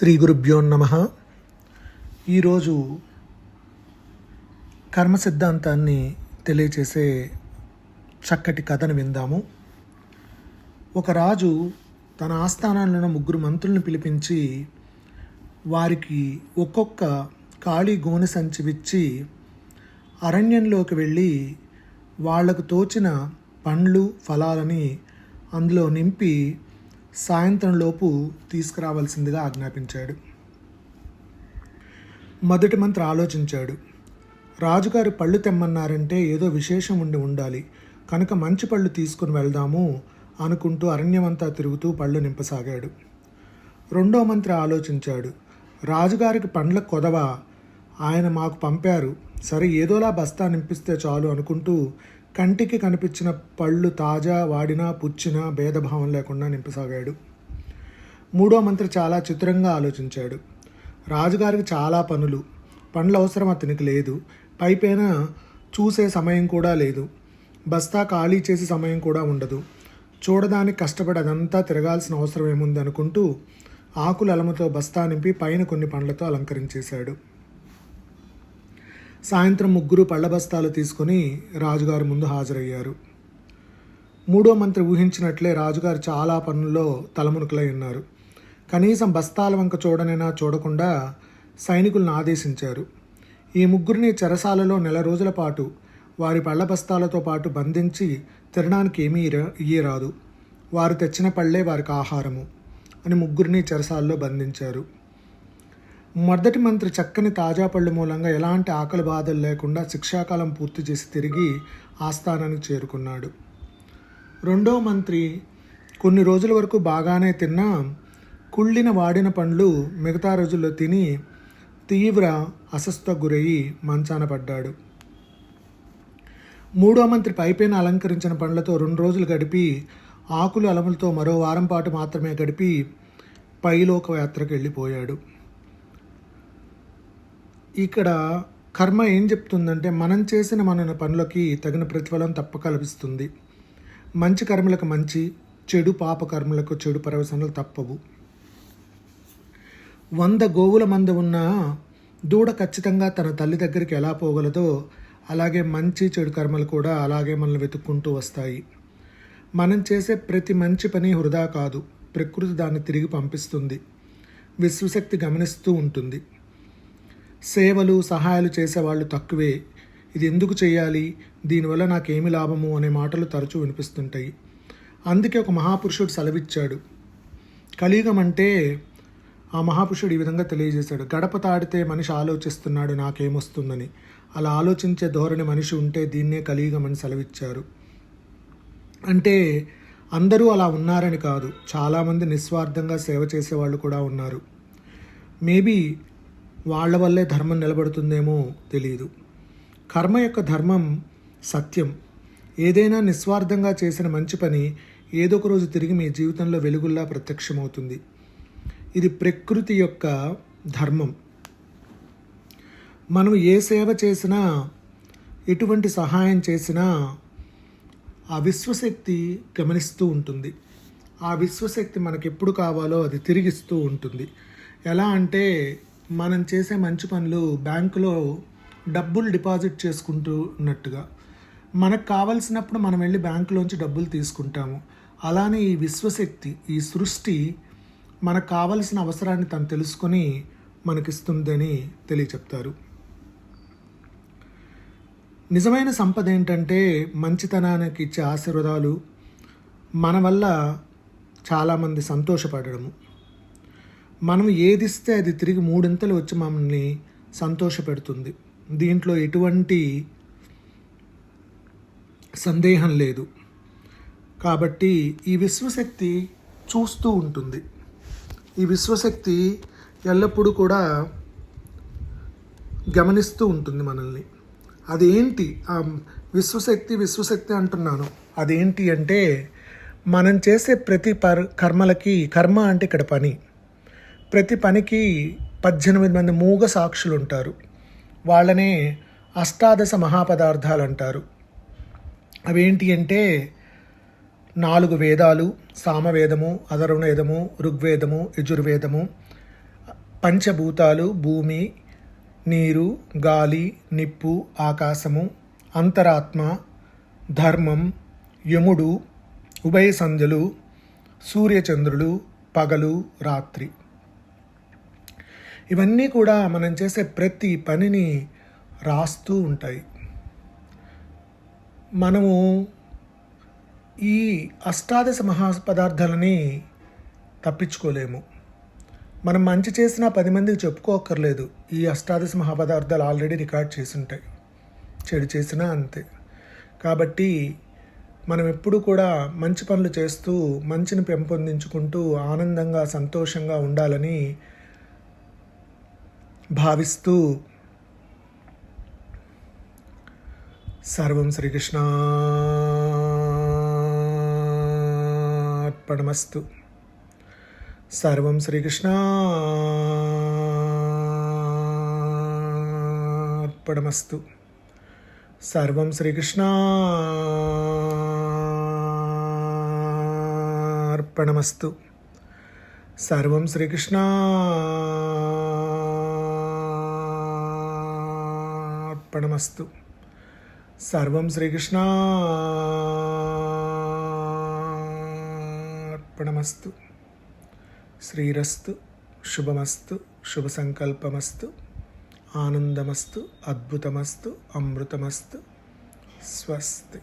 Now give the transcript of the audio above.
శ్రీ గురుభ్యో నమ. ఈరోజు కర్మ సిద్ధాంతాన్ని తెలియచేసే చక్కటి కథను విందాము. ఒక రాజు తన ఆస్థానంలో ఉన్న ముగ్గురు మంత్రులను పిలిపించి వారికి ఒక్కొక్క ఖాళీ గోనె సంచి అరణ్యంలోకి వెళ్ళి వాళ్ళకు తోచిన పండ్లు ఫలాలని అందులో నింపి సాయంత్రంలోపు తీసుకురావాల్సిందిగా ఆజ్ఞాపించాడు. మొదటి మంత్రి ఆలోచించాడు. రాజుగారు పళ్ళు తెమ్మన్నారంటే ఏదో విశేషం ఉండి ఉండాలి. కనుక మంచి పళ్ళు తీసుకుని వెళ్దాము అనుకుంటూ అరణ్యమంతా తిరుగుతూ పళ్ళు నింపసాగాడు. రెండో మంత్రి ఆలోచించాడు. రాజుగారికి పండ్ల కొదవ ఆయన మాకు పంపారు. సరే ఏదోలా బస్తా నింపిస్తే చాలు అనుకుంటూ కంటికి కనిపించిన పళ్ళు తాజా వాడినా పుచ్చినా భేదభావం లేకుండా నింపసాగాడు. మూడో మంత్రి చాలా చిత్రంగా ఆలోచించాడు. రాజుగారికి చాలా పనులు. పండ్ల అవసరం అతనికి లేదు. పైపైన చూసే సమయం కూడా లేదు. బస్తా ఖాళీ చేసే సమయం కూడా ఉండదు. చూడడానికి కష్టపడి అదంతా తిరగాల్సిన అవసరం ఏముంది అనుకుంటూ ఆకుల అలముతో బస్తా నింపి పైన కొన్ని పండ్లతో అలంకరించేశాడు. సాయంత్రం ముగ్గురు పళ్ళ బస్తాలు తీసుకుని రాజుగారి ముందు హాజరయ్యారు. మూడో మంత్రి ఊహించినట్లే రాజుగారు చాలా పనుల్లో తలమునుకలై ఉన్నారు. కనీసం బస్తాల వంక చూడనైనా చూడకుండా సైనికులను ఆదేశించారు. ఈ ముగ్గురిని చెరసాలలో నెల రోజుల పాటు వారి పళ్ళ బస్తాలతో పాటు బంధించి తినడానికి ఏమీ ఇయ్యరాదు వారు తెచ్చిన పళ్ళే వారికి ఆహారము అని ముగ్గురిని చెరసాల్లో బంధించారు. మొదటి మంత్రి చక్కని తాజా పళ్ళు మూలంగా ఎలాంటి ఆకలి బాధలు లేకుండా శిక్షాకాలం పూర్తి చేసి తిరిగి ఆస్థానానికి చేరుకున్నాడు. రెండో మంత్రి కొన్ని రోజుల వరకు బాగానే తిన్నా కుళ్ళిన వాడిన పండ్లు మిగతా రోజుల్లో తిని తీవ్ర అస్వస్థ గురయ్యి మంచాన పడ్డాడు. మూడో మంత్రి పైపైన అలంకరించిన పండ్లతో రెండు రోజులు గడిపి ఆకులు అలములతో మరో వారం పాటు మాత్రమే గడిపి పైలోక యాత్రకు వెళ్ళిపోయాడు. ఇక్కడ కర్మ ఏం చెప్తుందంటే మనం చేసిన మన పనులకి తగిన ప్రతిఫలం తప్పక లభిస్తుంది. మంచి కర్మలకు మంచి చెడు పాప కర్మలకు చెడు పరవశనలు తప్పవు. వంద గోవుల మంద ఉన్న దూడ ఖచ్చితంగా తన తల్లి దగ్గరికి ఎలా పోగలదో అలాగే మంచి చెడు కర్మలు కూడా అలాగే మనల్ని వెతుక్కుంటూ వస్తాయి. మనం చేసే ప్రతి మంచి పని వృధా కాదు. ప్రకృతి దాన్ని తిరిగి పంపిస్తుంది. విశ్వశక్తి గమనిస్తూ ఉంటుంది. సేవలు సహాయాలు చేసేవాళ్ళు తక్కువే. ఇది ఎందుకు చేయాలి? దీనివల్ల నాకేమి లాభము? అనే మాటలు తరచూ వినిపిస్తుంటాయి. అందుకే ఒక మహాపురుషుడు సెలవిచ్చాడు. కలియుగం అంటే ఆ మహాపురుషుడు ఈ విధంగా తెలియజేశాడు. గడప తాడితే మనిషి ఆలోచిస్తున్నాడు నాకేమొస్తుందని. అలా ఆలోచించే ధోరణి మనిషి ఉంటే దీన్నే కలియుగం అని సెలవిచ్చారు. అంటే అందరూ అలా ఉన్నారని కాదు. చాలామంది నిస్వార్థంగా సేవ చేసేవాళ్ళు కూడా ఉన్నారు. మేబీ వాళ్ళ వల్లే ధర్మం నిలబడుతుందేమో తెలియదు కర్మ యొక్క ధర్మం సత్యం. ఏదైనా నిస్వార్థంగా చేసిన మంచి పని ఏదో ఒక రోజు తిరిగి మీ జీవితంలో వెలుగుల్లా ప్రత్యక్షమవుతుంది. ఇది ప్రకృతి యొక్క ధర్మం. మనం ఏ సేవ చేసినా ఎటువంటి సహాయం చేసినా ఆ విశ్వశక్తి గమనిస్తూ ఉంటుంది. ఆ విశ్వశక్తి మనకు ఎప్పుడు కావాలో అది తిరిగిస్తూ ఉంటుంది. ఎలా అంటే మనం చేసే మంచి పనులు బ్యాంకులో డబ్బులు డిపాజిట్ చేసుకుంటున్నట్టుగా. మనకు కావలసినప్పుడు మనం వెళ్ళి బ్యాంకులోంచి డబ్బులు తీసుకుంటాము. అలానే ఈ విశ్వశక్తి ఈ సృష్టి మనకు కావలసిన అవసరాన్ని తను తెలుసుకొని మనకిస్తుందని తెలియచెప్తారు. నిజమైన సంపద ఏంటంటే మంచితనానికి ఇచ్చే ఆశీర్వాదాలు మన వల్ల చాలామంది సంతోషపడడము. మనం ఏదిస్తే అది తిరిగి మూడింతలు వచ్చి మమ్మల్ని సంతోషపెడుతుంది. దీంట్లో ఎటువంటి సందేహం లేదు. కాబట్టి ఈ విశ్వశక్తి చూస్తూ ఉంటుంది. ఈ విశ్వశక్తి ఎల్లప్పుడూ కూడా గమనిస్తూ ఉంటుంది మనల్ని. అదేంటి? ఆ విశ్వశక్తి విశ్వశక్తి అంటున్నాను. అదేంటి అంటే మనం చేసే ప్రతి పర్ కర్మలకి కర్మ అంటే ఇక్కడ పని. ప్రతి పనికి పద్దెనిమిది మంది మూగ సాక్షులు ఉంటారు వాళ్ళనే అష్టాదశ మహాపదార్థాలు అంటారు. అవేంటి అంటే నాలుగు వేదాలు సామవేదము అధర్వణేదము ఋగ్వేదము యజుర్వేదము పంచభూతాలు భూమి నీరు గాలి నిప్పు ఆకాశము అంతరాత్మ ధర్మం యముడు ఉభయ సంధ్యలు సూర్యచంద్రులు పగలు రాత్రి. ఇవన్నీ కూడా మనం చేసే ప్రతి పనిని రాస్తూ ఉంటాయి. మనము ఈ అష్టాదశ మహాపదార్థాలని తప్పించుకోలేము. మనం మంచి చేసినా పది మందికి చెప్పుకోక్కర్లేదు. ఈ అష్టాదశ మహాపదార్థాలు ఆల్రెడీ రికార్డ్ చేసి ఉంటాయి చెడు చేసినా అంతే. కాబట్టి మనం ఎప్పుడు కూడా మంచి పనులు చేస్తూ మంచిని పెంపొందించుకుంటూ ఆనందంగా సంతోషంగా ఉండాలని భావిస్తూ సర్వం శ్రీకృష్ణార్పణమస్తు. సర్వం శ్రీకృష్ణార్పణమస్తు. సర్వం శ్రీకృష్ణార్పణమస్తు. సర్వం శ్రీకృష్ణార్పణమస్తు సర్వం శ్రీకృష్ణ అర్పణమస్తు. శ్రీరస్తు శుభమస్తు శుభ సంకల్పమస్తు ఆనందమస్తు అద్భుతమస్తు అమృతమస్తు. స్వస్తి.